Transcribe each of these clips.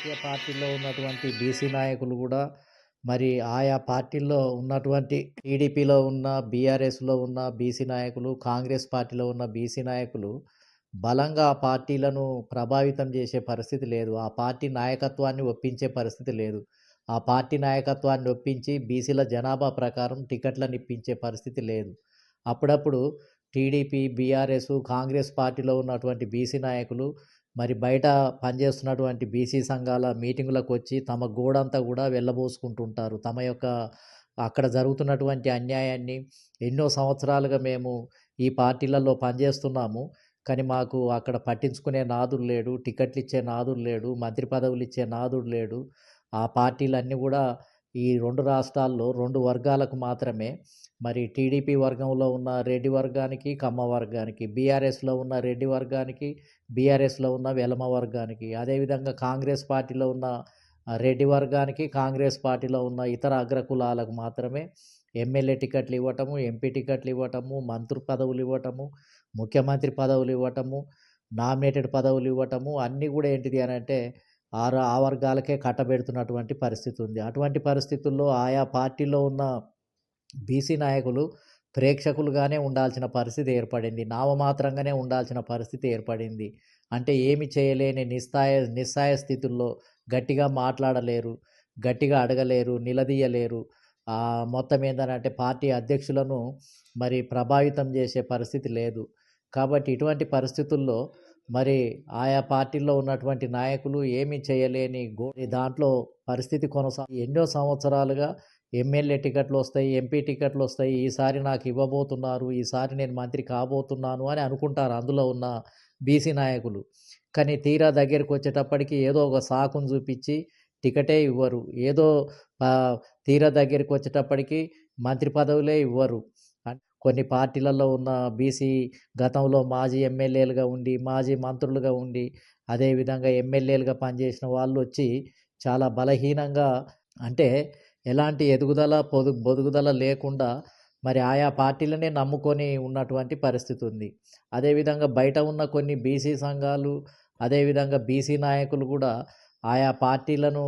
రాజకీయ పార్టీల్లో ఉన్నటువంటి బీసీ నాయకులు కూడా మరి ఆయా పార్టీల్లో ఉన్నటువంటి టీడీపీలో ఉన్న బీఆర్ఎస్లో ఉన్న బీసీ నాయకులు కాంగ్రెస్ పార్టీలో ఉన్న బీసీ నాయకులు బలంగా ఆ పార్టీలను ప్రభావితం చేసే పరిస్థితి లేదు. ఆ పార్టీ నాయకత్వాన్ని ఒప్పించే పరిస్థితి లేదు. ఆ పార్టీ నాయకత్వాన్ని ఒప్పించి బీసీల జనాభా ప్రకారం టికెట్లను ఇప్పించే పరిస్థితి లేదు. అప్పుడప్పుడు టీడీపీ బీఆర్ఎస్ కాంగ్రెస్ పార్టీలో ఉన్నటువంటి బీసీ నాయకులు మరి బయట పనిచేస్తున్నటువంటి బీసీ సంఘాల మీటింగులకు వచ్చి తమ గోడంతా కూడా వెళ్ళబోసుకుంటుంటారు. తమ యొక్క అక్కడ జరుగుతున్నటువంటి అన్యాయాన్ని ఎన్నో సంవత్సరాలుగా మేము ఈ పార్టీలలో పనిచేస్తున్నాము. కానీ మాకు అక్కడ పట్టించుకునే నాదుడు లేడు టికెట్లు ఇచ్చే నాదుడు లేడు మంత్రి పదవులు ఇచ్చే నాదుడు లేడు. ఆ పార్టీలన్నీ కూడా ఈ రెండు రాష్ట్రాల్లో రెండు వర్గాలకు మాత్రమే. మరి టీడీపీ వర్గంలో ఉన్న రెడ్డి వర్గానికి కమ్మ వర్గానికి బీఆర్ఎస్లో ఉన్న రెడ్డి వర్గానికి బీఆర్ఎస్లో ఉన్న వెలమ వర్గానికి అదేవిధంగా కాంగ్రెస్ పార్టీలో ఉన్న రెడ్డి వర్గానికి కాంగ్రెస్ పార్టీలో ఉన్న ఇతర అగ్రకులాలకు మాత్రమే ఎమ్మెల్యే టికెట్లు ఇవ్వటము ఎంపీ టికెట్లు ఇవ్వటము మంత్రి పదవులు ఇవ్వటము ముఖ్యమంత్రి పదవులు ఇవ్వటము నామినేటెడ్ పదవులు ఇవ్వటము అన్నీ కూడా ఏంటిది అని అంటే ఆరు ఆ వర్గాలకే కట్టబెడుతున్నటువంటి పరిస్థితి ఉంది అటువంటి పరిస్థితుల్లో ఆయా పార్టీలో ఉన్న బీసీ నాయకులు ప్రేక్షకులుగానే ఉండాల్సిన పరిస్థితి ఏర్పడింది. నామమాత్రంగానే ఉండాల్సిన పరిస్థితి ఏర్పడింది. అంటే ఏమి చేయలేని నిస్సాయ నిస్సాయ స్థితుల్లో గట్టిగా మాట్లాడలేరు గట్టిగా అడగలేరు నిలదీయలేరు. మొత్తం ఏంటంటే పార్టీ అధ్యక్షులను మరి ప్రభావితం చేసే పరిస్థితి లేదు. కాబట్టి ఇటువంటి పరిస్థితుల్లో మరి ఆయా పార్టీల్లో ఉన్నటువంటి నాయకులు ఏమీ చేయలేని గో దాంట్లో పరిస్థితి కొనసా ఎన్నో సంవత్సరాలుగా ఎమ్మెల్యే టికెట్లు వస్తాయి ఎంపీ టికెట్లు వస్తాయి. ఈసారి నాకు ఇవ్వబోతున్నారు ఈసారి నేను మంత్రి కాబోతున్నాను అని అనుకుంటారు అందులో ఉన్న బీసీ నాయకులు. కానీ తీరా దగ్గరికి వచ్చేటప్పటికి ఏదో ఒక సాకును చూపించి టికెటే ఇవ్వరు. ఏదో తీరా దగ్గరికి వచ్చేటప్పటికి మంత్రి పదవులే ఇవ్వరు. కొన్ని పార్టీలలో ఉన్న బీసీ గతంలో మాజీ ఎమ్మెల్యేలుగా ఉండి మాజీ మంత్రులుగా ఉండి అదేవిధంగా ఎమ్మెల్యేలుగా పనిచేసిన వాళ్ళు వచ్చి చాలా బలహీనంగా అంటే ఎలాంటి ఎదుగుదల పొదు బొదుగుదల లేకుండా మరి ఆయా పార్టీలనే నమ్ముకొని ఉన్నటువంటి పరిస్థితి ఉంది. అదేవిధంగా బయట ఉన్న కొన్ని బీసీ సంఘాలు అదేవిధంగా బీసీ నాయకులు కూడా ఆయా పార్టీలను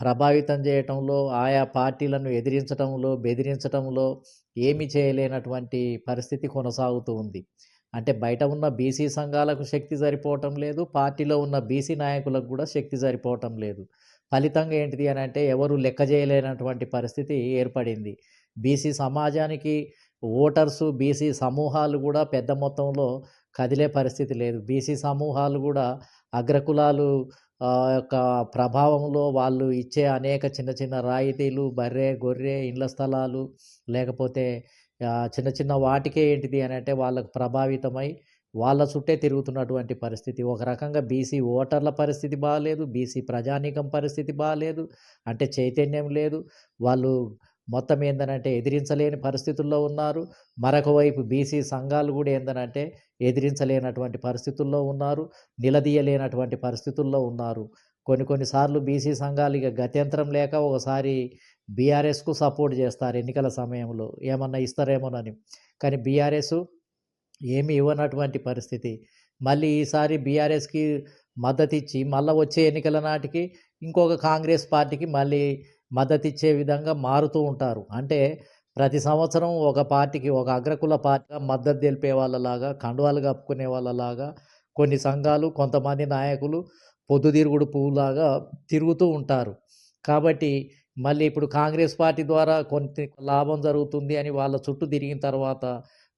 ప్రభావితం చేయటంలో ఆయా పార్టీలను ఎదిరించటంలో బెదిరించటంలో ఏమి చేయలేనటువంటి పరిస్థితి కొనసాగుతూ ఉంది. అంటే బయట ఉన్న బీసీ సంఘాలకు శక్తి సరిపోవటం లేదు పార్టీలో ఉన్న బీసీ నాయకులకు కూడా శక్తి సరిపోవటం లేదు. ఫలితంగా ఏంటిది అని అంటే ఎవరు లెక్క చేయలేనటువంటి పరిస్థితి ఏర్పడింది. బీసీ సమాజానికి ఓటర్సు బీసీ సమూహాలు కూడా పెద్ద మొత్తంలో కదిలే పరిస్థితి లేదు. బీసీ సమూహాలు కూడా అగ్రకులాలు యొక్క ప్రభావంలో వాళ్ళు ఇచ్చే అనేక చిన్న చిన్న రాయితీలు బర్రె గొర్రె ఇండ్ల స్థలాలు లేకపోతే చిన్న చిన్న వాటికే ఏంటిది అని అంటే వాళ్ళకు ప్రభావితమై వాళ్ళ చుట్టే తిరుగుతున్నటువంటి పరిస్థితి. ఒక రకంగా బీసీ ఓటర్ల పరిస్థితి బాగాలేదు బీసీ ప్రజానీకం పరిస్థితి బాగాలేదు అంటే చైతన్యం లేదు. వాళ్ళు మొత్తం ఏందనంటే ఎదిరించలేని పరిస్థితుల్లో ఉన్నారు. మరొక వైపు బీసీ సంఘాలు కూడా ఏందనంటే ఎదిరించలేనటువంటి పరిస్థితుల్లో ఉన్నారు నిలదీయలేనటువంటి పరిస్థితుల్లో ఉన్నారు. కొన్ని కొన్నిసార్లు బీసీ సంఘాలు ఇక గత్యంతరం లేక ఒకసారి బీఆర్ఎస్కు సపోర్ట్ చేస్తారు ఎన్నికల సమయంలో. ఏమన్నా ఇస్తారేమోనని. కానీ బీఆర్ఎస్ ఏమి ఇవ్వనటువంటి పరిస్థితి. మళ్ళీ ఈసారి బీఆర్ఎస్కి మద్దతు ఇచ్చి మళ్ళీ వచ్చే ఎన్నికల నాటికి ఇంకొక కాంగ్రెస్ పార్టీకి మళ్ళీ మద్దతు ఇచ్చే విధంగా మారుతూ ఉంటారు. అంటే ప్రతి సంవత్సరం ఒక పార్టీకి ఒక అగ్రకుల పార్టీగా మద్దతు తెలిపే వాళ్ళలాగా కండువాలు కప్పుకునే వాళ్ళలాగా కొన్ని సంఘాలు కొంతమంది నాయకులు పొద్దుతిరుగుడు పువ్వులాగా తిరుగుతూ ఉంటారు. కాబట్టి మళ్ళీ ఇప్పుడు కాంగ్రెస్ పార్టీ ద్వారా కొంత లాభం జరుగుతుంది అని వాళ్ళ చుట్టూ తిరిగిన తర్వాత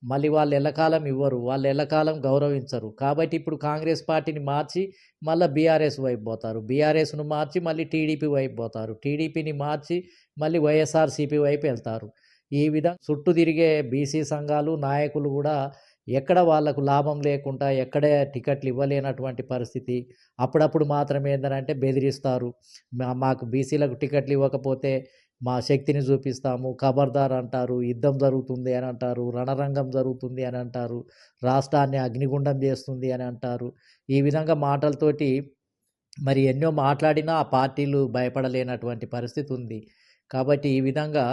మళ్ళీ వాళ్ళు ఎల్లకాలం ఇవ్వరు వాళ్ళు ఎల్లకాలం గౌరవించరు. కాబట్టి ఇప్పుడు కాంగ్రెస్ పార్టీని మార్చి మళ్ళీ బీఆర్ఎస్ వైపు పోతారు. బీఆర్ఎస్ను మార్చి మళ్ళీ టీడీపీ వైపు పోతారు. టీడీపీని మార్చి మళ్ళీ వైఎస్ఆర్సీపీ వైపు వెళ్తారు. ఈ విధంగా చుట్టూ తిరిగే బీసీ సంఘాలు నాయకులు కూడా ఎక్కడ వాళ్ళకు లాభం లేకుండా ఎక్కడే టికెట్లు ఇవ్వలేనటువంటి పరిస్థితి. అప్పుడప్పుడు మాత్రమే ఏంటంటే బెదిరిస్తారు. మాకు బీసీలకు టికెట్లు ఇవ్వకపోతే మా శక్తిని చూపిస్తాము ఖబర్దార్ అంటారు యుద్ధం జరుగుతుంది అని అంటారు రణరంగం జరుగుతుంది అని అంటారు రాష్ట్రాన్ని అగ్నిగుండం చేస్తుంది అని అంటారు. ఈ విధంగా మాటలతోటి మరి ఎన్నో మాట్లాడినా ఆ పార్టీలు భయపడలేనటువంటి పరిస్థితి ఉంది. కాబట్టి ఈ విధంగా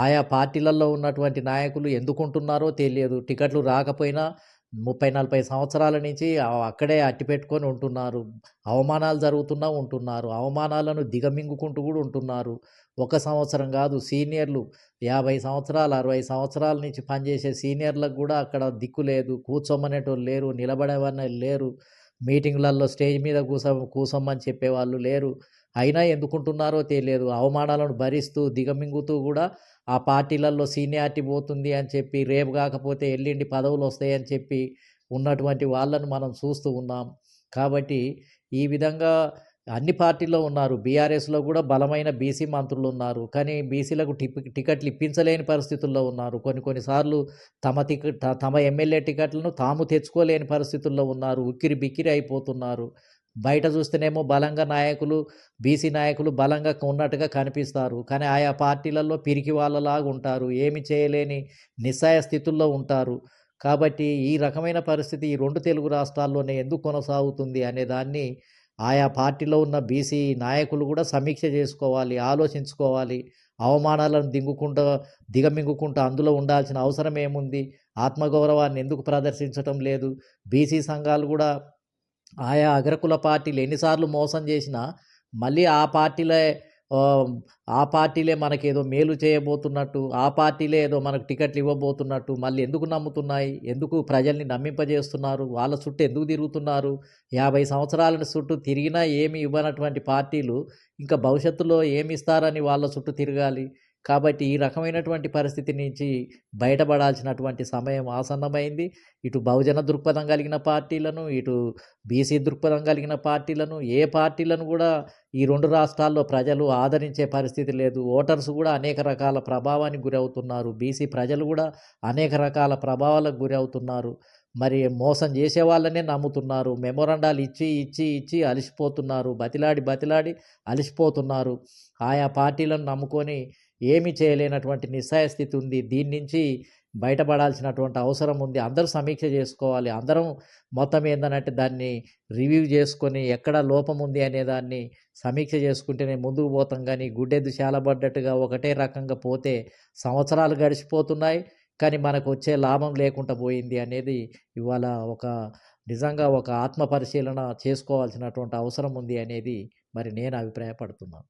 ఆయా పార్టీలలో ఉన్నటువంటి నాయకులు ఎందుకుంటున్నారో తెలియదు. టికెట్లు రాకపోయినా ముప్పై నలభై సంవత్సరాల నుంచి అక్కడే అట్టిపెట్టుకొని ఉంటున్నారు. అవమానాలు జరుగుతున్నా ఉంటున్నారు. అవమానాలను దిగమింగుకుంటూ కూడా ఉంటున్నారు. ఒక సంవత్సరం కాదు సీనియర్లు యాభై సంవత్సరాలు అరవై సంవత్సరాల నుంచి పనిచేసే సీనియర్లకు కూడా అక్కడ దిక్కు లేదు. కూర్చోమనేటోళ్ళు లేరు నిలబడేవాళ్ళు లేరు. మీటింగ్లలో స్టేజ్ మీద కూస కూసోమని చెప్పేవాళ్ళు లేరు. అయినా ఎందుకుంటున్నారో తెలియదు. అవమానాలను భరిస్తూ దిగమింగుతూ కూడా ఆ పార్టీలలో సీనియారిటీ పోతుంది అని చెప్పి రేపు కాకపోతే ఎల్లుండి పదవులు వస్తాయని చెప్పి ఉన్నటువంటి వాళ్ళను మనం చూస్తూ ఉన్నాం. కాబట్టి ఈ విధంగా అన్ని పార్టీల్లో ఉన్నారు. బీఆర్ఎస్లో కూడా బలమైన బీసీ మంత్రులు ఉన్నారు. కానీ బీసీలకు టికెట్లు ఇప్పించలేని పరిస్థితుల్లో ఉన్నారు. కొన్ని కొన్నిసార్లు తమ టికెట్ త- తమ ఎమ్మెల్యే టికెట్లను తాము తెచ్చుకోలేని పరిస్థితుల్లో ఉన్నారు. ఉక్కిరి బిక్కిరి అయిపోతున్నారు. బయట చూస్తేనేమో బలంగా నాయకులు బీసీ నాయకులు బలంగా ఉన్నట్టుగా కనిపిస్తారు. కానీ ఆయా పార్టీలలో పిరికి వాళ్ళలాగా ఉంటారు. ఏమి చేయలేని నిస్సాయ స్థితుల్లో ఉంటారు. కాబట్టి ఈ రకమైన పరిస్థితి ఈ రెండు తెలుగు రాష్ట్రాల్లోనే ఎందుకు కొనసాగుతుంది అనే దాన్ని ఆయా పార్టీలో ఉన్న బీసీ నాయకులు కూడా సమీక్ష చేసుకోవాలి ఆలోచించుకోవాలి. అవమానాలను దింగుకుంటూ దిగమింగుకుంటూ అందులో ఉండాల్సిన అవసరం ఏముంది? ఆత్మగౌరవాన్ని ఎందుకు ప్రదర్శించటం లేదు? బీసీ సంఘాలు కూడా ఆయా అగ్రకుల పార్టీలు ఎన్నిసార్లు మోసం చేసినా మళ్ళీ ఆ పార్టీలే ఆ, పార్టీలే పార్టీలే మనకేదో మేలు చేయబోతున్నట్టు ఆ పార్టీలే ఏదో మనకు టికెట్లు ఇవ్వబోతున్నట్టు మళ్ళీ ఎందుకు నమ్ముతున్నాయి? ఎందుకు ప్రజల్ని నమ్మింపజేస్తున్నారు? వాళ్ళ చుట్టూ ఎందుకు తిరుగుతున్నారు? యాభై సంవత్సరాల చుట్టూ తిరిగినా ఏమి ఇవ్వనటువంటి పార్టీలు ఇంకా భవిష్యత్తులో ఏమి ఇస్తారని వాళ్ళ చుట్టూ తిరగాలి. కాబట్టి ఈ రకమైనటువంటి పరిస్థితి నుంచి బయటపడాల్సినటువంటి సమయం ఆసన్నమైంది. ఇటు బహుజన దృక్పథం కలిగిన పార్టీలను ఇటు బీసీ దృక్పథం కలిగిన పార్టీలను ఏ పార్టీలను కూడా ఈ రెండు రాష్ట్రాల్లో ప్రజలు ఆదరించే పరిస్థితి లేదు. ఓటర్స్ కూడా అనేక రకాల ప్రభావానికి గురవుతున్నారు. బీసీ ప్రజలు కూడా అనేక రకాల ప్రభావాలకు గురవుతున్నారు. మరి మోసం చేసే వాళ్ళనే నమ్ముతున్నారు. మెమొరండాలు ఇచ్చి ఇచ్చి ఇచ్చి అలసిపోతున్నారు. బతిలాడి బతిలాడి అలసిపోతున్నారు. ఆయా పార్టీలను నమ్ముకొని ఏమీ చేయలేనటువంటి నిస్సాయ స్థితి ఉంది. దీని నుంచి బయటపడాల్సినటువంటి అవసరం ఉంది. అందరూ సమీక్ష చేసుకోవాలి. అందరం మొత్తం ఏందనంటే దాన్ని రివ్యూ చేసుకొని ఎక్కడ లోపం ఉంది అనే దాన్ని సమీక్ష చేసుకుంటేనే ముందుకు పోతాం. కానీ గుడ్డెద్దు చాలబడ్డట్టుగా ఒకటే రకంగా పోతే సంవత్సరాలు గడిచిపోతున్నాయి. కానీ మనకు వచ్చే లాభం లేకుండా పోయింది అనేది ఇవాళ ఒక నిజంగా ఒక ఆత్మ పరిశీలన చేసుకోవాల్సినటువంటి అవసరం ఉంది అనేది మరి నేను అభిప్రాయపడుతున్నాను.